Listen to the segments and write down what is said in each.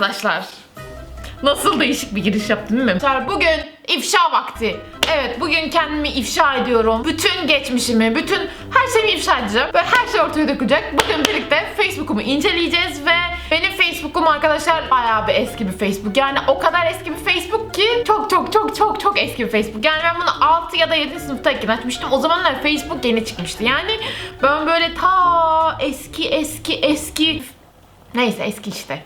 Arkadaşlar Nasıl değişik bir giriş yaptım? Arkadaşlar Bugün ifşa vakti. Evet bugün kendimi ifşa ediyorum. Bütün geçmişimi, bütün her şeyimi ifşa edeceğim. Ve her şey ortaya dökecek. Bugün birlikte Facebook'umu inceleyeceğiz ve benim Facebook'um arkadaşlar bayağı bir eski bir Facebook. Yani o kadar eski bir Facebook ki çok çok çok çok çok eski bir Facebook. Yani ben bunu 6 ya da 7. sınıftayken açmıştım. O zamanlar Facebook yeni çıkmıştı. Yani ben böyle ta eski eski eski Neyse eski işte.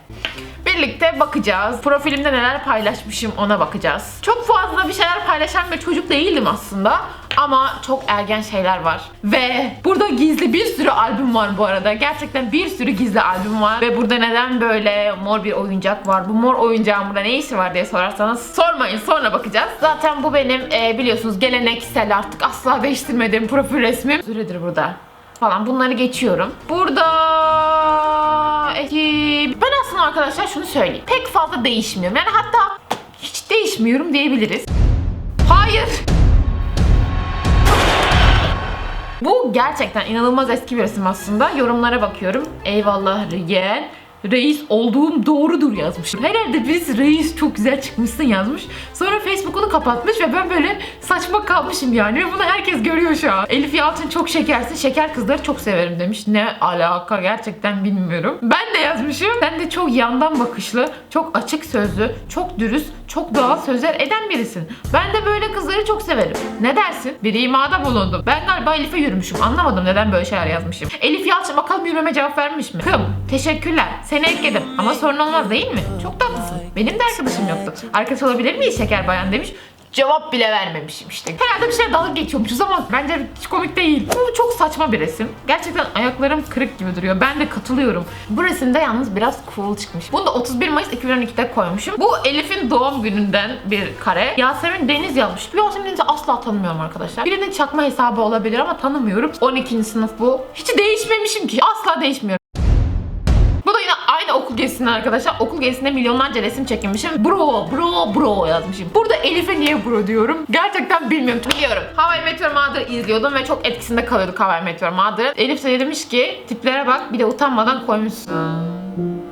Birlikte bakacağız. Profilimde neler paylaşmışım ona bakacağız. Çok fazla bir şeyler paylaşan bir çocuk değildim aslında. Ama çok ergen şeyler var. Ve burada gizli bir sürü albüm var bu arada. Gerçekten bir sürü gizli albüm var. Ve burada neden böyle mor bir oyuncak var? Bu mor oyuncağın burada ne işi var diye sorarsanız sormayın sonra bakacağız. Zaten bu benim e, biliyorsunuz geleneksel artık asla değiştirmediğim profil resmim. Süredir burada falan bunları geçiyorum. Burada eski ben aslında arkadaşlar şunu söyleyeyim. Pek fazla değişmiyorum. Yani hatta hiç değişmiyorum diyebiliriz. Hayır. Bu gerçekten inanılmaz eski bir resim aslında. Yorumlara bakıyorum. Eyvallah Rigen. Reis olduğum doğrudur yazmış. Herhalde biz reis çok güzel çıkmışsın yazmış. Sonra Facebook'unu kapatmış ve ben böyle saçma kalmışım yani. Ve bunu herkes görüyor şu an. Elif Yalçın çok şekersin. Şeker kızları çok severim demiş. Ne alaka gerçekten bilmiyorum. Ben de yazmışım. Sen de çok yandan bakışlı, çok açık sözlü, çok dürüst, çok doğal sözler eden birisin. Ben de böyle kızları çok severim. Ne dersin? Bir imada bulundum. Ben galiba Elif'e yürümüşüm. Anlamadım neden böyle şeyler yazmışım. Elif Yalçın bakalım yürüme cevap vermiş mi? Kım. Teşekkürler. Seni ekledim. Ama sorun olmaz değil mi? Çok tatlısın. Benim de arkadaşım yoktu. Arkadaş olabilir miyiz şeker bayan demiş. Cevap bile vermemişim işte. Herhalde bir şey dalga geçiyormuşuz ama bence hiç komik değil. Bu çok saçma bir resim. Gerçekten ayaklarım kırık gibi duruyor. Ben de katılıyorum. Bu resimde yalnız biraz cool çıkmış. Bunu da 31 Mayıs 2012'de koymuşum. Bu Elif'in doğum gününden bir kare. Yasemin Deniz yazmış. Yasemin Deniz'i asla tanımıyorum arkadaşlar. Birinin çakma hesabı olabilir ama tanımıyorum. 12. sınıf bu. Hiç değişmemişim ki. Asla değişmiyorum. Gezisinden arkadaşlar. Okul gezisinde milyonlarca resim çekinmişim. Bro, bro, bro yazmışım. Burada Elif'e niye bro diyorum? Gerçekten bilmiyorum. Biliyorum. How I Met Your izliyordum ve çok etkisinde kalıyorduk How I Met Your Mother'ın. Elif de demiş ki tiplere bak bir de utanmadan koymuşsun.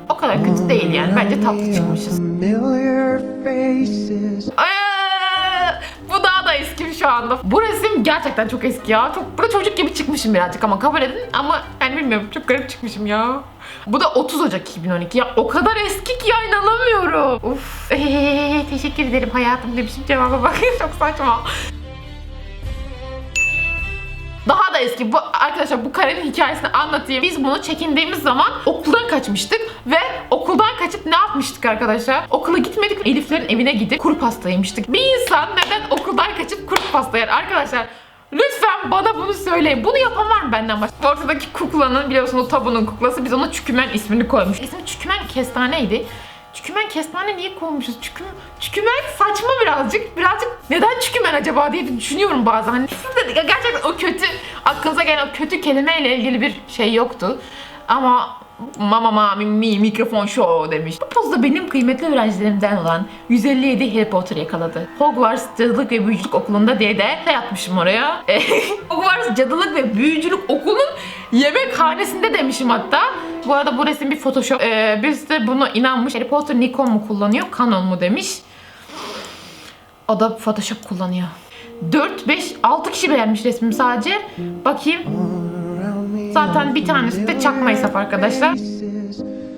O kadar kötü değil yani. Bence tatlı çıkmışız. Familiar faces. Aa, bu daha da eski şu anda. Bu resim gerçekten çok eski ya. Çok, burada çocuk gibi çıkmışım birazcık ama kabul edin. Ama yani bilmiyorum çok garip çıkmışım ya. Bu da 30 Ocak 2012 ya. O kadar eski ki ya inanamıyorum. Uf. Ee, teşekkür ederim hayatım demişim cevaba bak. çok saçma. Daha da eski. Bu arkadaşlar bu karenin hikayesini anlatayım. Biz bunu çekindiğimiz zaman okuldan kaçmıştık ve okuldan kaçıp ne yapmıştık arkadaşlar? Okula gitmedik. Eliflerin evine gidip kuru pasta yemiştik. Bir insan neden okuldan kaçıp kuru pasta yer? Arkadaşlar Lütfen bana bunu söyleyin. Bunu yapan var mı benden başka? Ortadaki kuklanın biliyorsunuz tabunun kuklası. Biz ona Çükümen ismini koymuş. İsmi Çükümen Kestaneydi. Çükümen kestane niye koymuşuz? Çüküm, çükümen saçma birazcık. Birazcık neden çükümen acaba diye düşünüyorum bazen. Hani gerçekten o kötü, aklınıza gelen o kötü kelimeyle ilgili bir şey yoktu. Ama mama mami mi mikrofon show demiş. Bu pozda benim kıymetli öğrencilerimden olan 157 Harry Potter yakaladı. Hogwarts Cadılık ve Büyücülük Okulu'nda diye de yapmışım oraya? Hogwarts Cadılık ve Büyücülük Okulu'nun yemekhanesinde demişim hatta. Bu arada bu resim bir photoshop. Ee, birisi de bunu inanmış. Harry Potter Nikon mu kullanıyor, Canon mu demiş. O da photoshop kullanıyor. 4, 5, 6 kişi beğenmiş resmimi sadece. Bakayım. Zaten bir tanesi de çakma hesap arkadaşlar.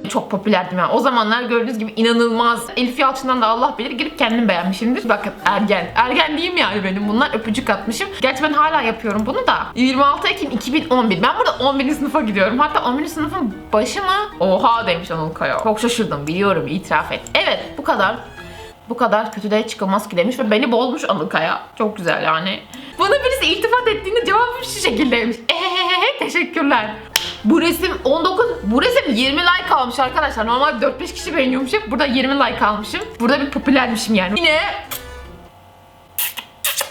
Çok popülerdim yani. O zamanlar gördüğünüz gibi inanılmaz. Elif Yalçın'dan da Allah bilir girip kendim beğenmişimdir. Bakın ergen. Ergen diyeyim yani benim bunlar. Öpücük atmışım. Gerçi ben hala yapıyorum bunu da. 26 Ekim 2011. Ben burada 11. sınıfa gidiyorum. Hatta 11. sınıfın başı mı? Oha demiş Anıl Kaya. Çok şaşırdım biliyorum itiraf et. Evet bu kadar. Bu kadar kötüde çıkılmaz ki demiş ve beni bozmuş Anıl Kaya. Çok güzel yani. Bana birisi iltifat ettiğinde cevabım şu şekildeymiş. Ehehehe teşekkürler. Bu resim 19, bu resim 20 like almış arkadaşlar. Normalde 4-5 kişi beğeniyormuşum. Burada 20 like almışım. Burada bir popülermişim yani. Yine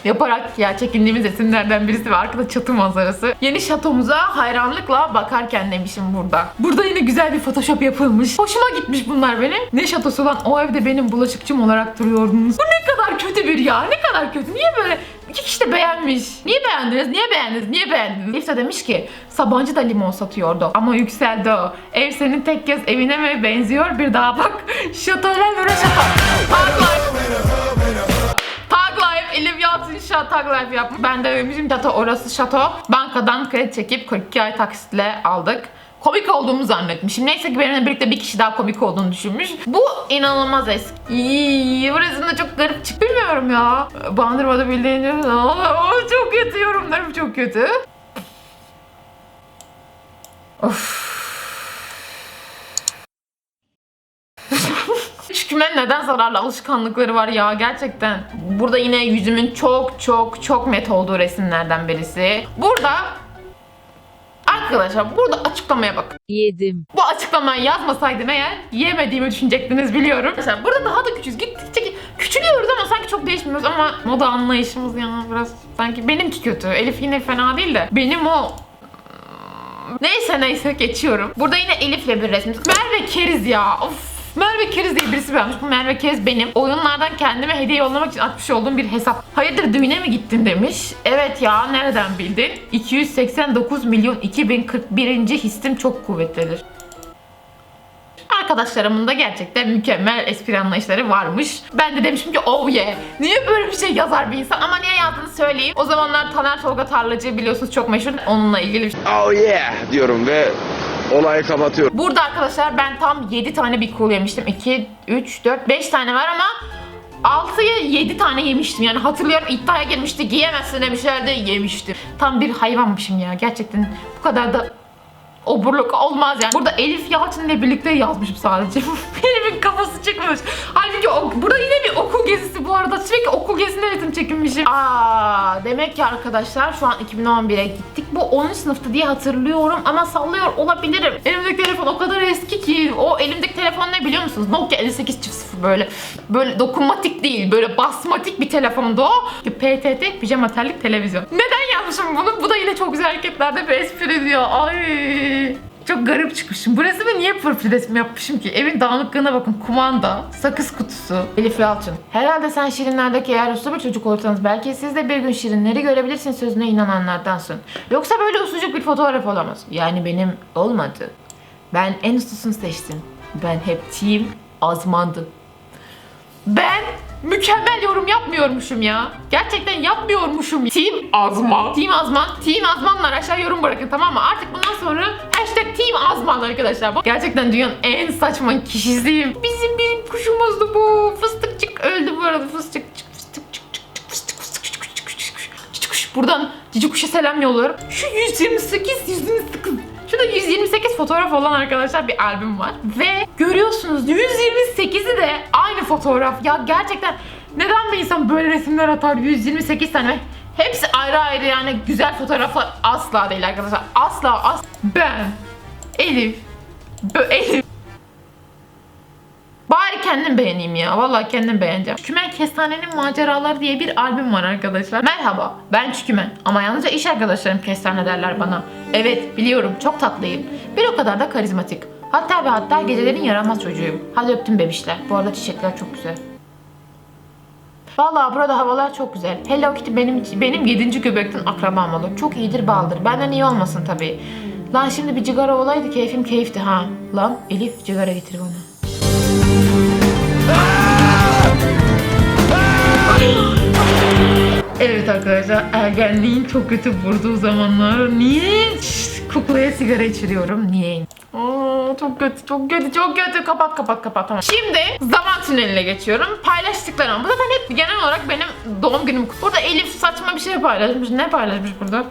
yaparak ya çekindiğimiz resimlerden birisi ve arkada çatı manzarası. Yeni şatomuza hayranlıkla bakarken demişim burada. Burada yine güzel bir photoshop yapılmış. Hoşuma gitmiş bunlar benim. Ne şatosu lan o evde benim bulaşıkçım olarak duruyordunuz. Bu ne kadar kötü bir ya ne kadar kötü. Niye böyle İki kişi de beğenmiş. Niye beğendiniz? Niye beğendiniz? Niye beğendiniz? Elif de demiş ki Sabancı da limon satıyordu ama yükseldi o. Ev senin tek kez evine mi benziyor? Bir daha bak. Şatolar böyle şato. Şato tag life yapmış. Ben de demişim şato orası şato. Bankadan kredi çekip 42 ay taksitle aldık. Komik olduğumu zannetmişim. Neyse ki benimle birlikte bir kişi daha komik olduğunu düşünmüş. Bu inanılmaz eski. İyi, burası da çok garip çıktı. Bilmiyorum ya. Bandırmada bildiğiniz Aa, çok kötü yorumlarım çok kötü. Şükümen neden zararlı alışkanlıkları var ya gerçekten. Burada yine yüzümün çok çok çok net olduğu resimlerden birisi. Burada Arkadaşlar burada açıklamaya bak. Yedim. Bu açıklamayı yazmasaydım eğer yemediğimi düşünecektiniz biliyorum. Mesela burada daha da küçüğüz. Gittikçe küçülüyoruz ama sanki çok değişmiyoruz ama moda anlayışımız ya biraz sanki benimki kötü. Elif yine fena değil de benim o Neyse neyse geçiyorum. Burada yine Elif'le bir resmimiz. Merve Keriz ya. Of. Merve Keriz diye birisi varmış. Bu Merve Keriz benim. Oyunlardan kendime hediye yollamak için açmış olduğum bir hesap. Hayırdır düğüne mi gittin demiş. Evet ya nereden bildin? 289 milyon 2041. hissim çok kuvvetlidir. Arkadaşlarımın da gerçekten mükemmel espri anlayışları varmış. Ben de demişim ki oh yeah. Niye böyle bir şey yazar bir insan? Ama niye yazdığını söyleyeyim. O zamanlar Taner Tolga Tarlacı biliyorsunuz çok meşhur. Onunla ilgili bir şey. Oh yeah diyorum ve olayı kapatıyorum. Burada arkadaşlar ben tam 7 tane bir cool yemiştim. 2, 3, 4, 5 tane var ama 6'ya 7 tane yemiştim. Yani hatırlıyorum iddiaya girmişti. Giyemezsin demişlerdi. Yemiştim. Tam bir hayvanmışım ya. Gerçekten bu kadar da oburluk olmaz yani. Burada Elif Yalçın birlikte yazmışım sadece. Elif'in kafası çıkmış. Halbuki o, burada yine bir okul gezisi bu arada. Sürekli okul gezisinde resim çekinmişim. Aa, demek ki arkadaşlar şu an 2011'e gittik. Bu 10. sınıfta diye hatırlıyorum ama sallıyor olabilirim. Elimdeki telefon o kadar eski ki. O elimdeki telefon ne biliyor musunuz? Nokia 5800 böyle. Böyle dokunmatik değil. Böyle basmatik bir telefondu o. PTT pijama terlik televizyon. Neden yazmışım bunu? Bu da yine çok güzel hareketlerde bir espri diyor. Ay. Çok garip çıkmışım. Bu resmi niye profil resmi yapmışım ki? Evin dağınıklığına bakın. Kumanda, sakız kutusu. Elif Yalçın. Herhalde sen şirinlerdeki eğer uslu bir çocuk olursanız belki siz de bir gün şirinleri görebilirsiniz sözüne inananlardansın. Yoksa böyle usucuk bir fotoğraf olamaz. Yani benim olmadı. Ben en uslusunu seçtim. Ben hep team azmandım. Ben mükemmel yorum yapmıyormuşum ya. Gerçekten yapmıyormuşum. Team Azman. Team Azman. Team Azmanlar aşağı yorum bırakın tamam mı? Artık bundan sonra hashtag Team Azman arkadaşlar. Bu Gerçekten dünyanın en saçma kişisiyim. Bizim bir kuşumuzdu bu. Fıstıkçık öldü bu arada. Fıstıkçık fıstıkçık fıstık fıstık fıstık fıstık fıstık Cici kuş. Buradan cici kuşa selam yolluyorum. Şu 128 128 Şurada 128 fotoğraf olan arkadaşlar bir albüm var. Ve görüyorsunuz 128'i de fotoğraf. Ya gerçekten neden bir insan böyle resimler atar 128 tane? Hepsi ayrı ayrı yani güzel fotoğraflar asla değil arkadaşlar. Asla as ben Elif Bö- Elif Bari kendim beğeneyim ya. Vallahi kendim beğeneceğim. Çükümen Kestane'nin Maceraları diye bir albüm var arkadaşlar. Merhaba, ben Çükümen. Ama yalnızca iş arkadaşlarım Kestane derler bana. Evet, biliyorum çok tatlıyım. Bir o kadar da karizmatik. Hatta ve hatta gecelerin yaramaz çocuğuyum. Hadi öptüm bebişler. Bu arada çiçekler çok güzel. Vallahi burada havalar çok güzel. Hello Kitty benim benim 7. göbekten akrabam olur. Çok iyidir baldır. Benden iyi olmasın tabii. Lan şimdi bir cigara olaydı keyfim keyifti ha. Lan Elif cigara getir bana. Evet arkadaşlar ergenliğin çok kötü vurduğu zamanlar niye Şşt, kuklaya sigara içiriyorum niye? Aa, çok kötü çok kötü çok kötü kapat kapat kapat tamam. Şimdi zaman tüneline geçiyorum. Paylaştıklarım. Bu zaten hep genel olarak benim doğum günüm. Burada Elif saçma bir şey paylaşmış. Ne paylaşmış burada?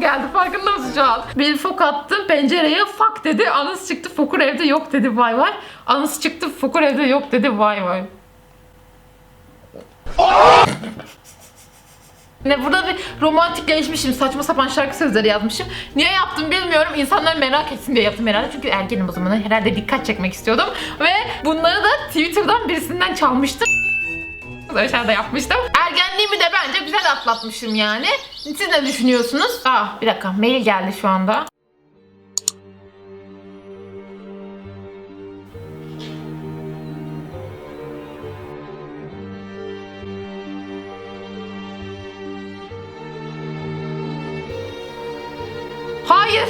Geldi. Farkında mısın şu an? Bir fok attım pencereye fak dedi. Anıs çıktı Fokur evde yok dedi vay vay. Anıs çıktı Fokur evde yok dedi vay vay. Ne burada bir romantikleşmişim. Saçma sapan şarkı sözleri yazmışım. Niye yaptım bilmiyorum. İnsanlar merak etsin diye yaptım herhalde. Çünkü ergenim o zaman. Herhalde dikkat çekmek istiyordum. Ve bunları da Twitter'dan birisinden çalmıştım. De yapmıştım. Bence güzel atlatmışım yani. Siz ne düşünüyorsunuz? Aa bir dakika mail geldi şu anda. Hayır.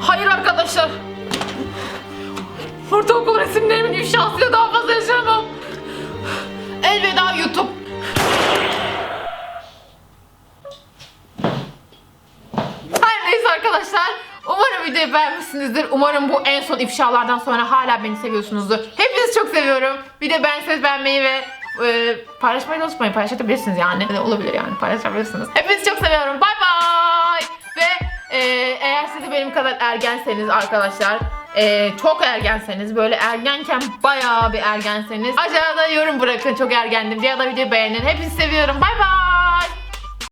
Hayır arkadaşlar. Ortaokul resimlerimin ifşasıyla daha videoyu beğenmişsinizdir. Umarım bu en son ifşalardan sonra hala beni seviyorsunuzdur. Hepinizi çok seviyorum. Video beğenseniz beğenmeyi ve e, paylaşmayı da unutmayın. Paylaşabilirsiniz yani. Ne olabilir yani paylaşabilirsiniz. Hepinizi çok seviyorum. Bay bay. Ve e, eğer siz de benim kadar ergenseniz arkadaşlar e, çok ergenseniz böyle ergenken bayağı bir ergenseniz aşağıda yorum bırakın çok ergendim diye ya da videoyu beğenin. Hepinizi seviyorum. Bay bay.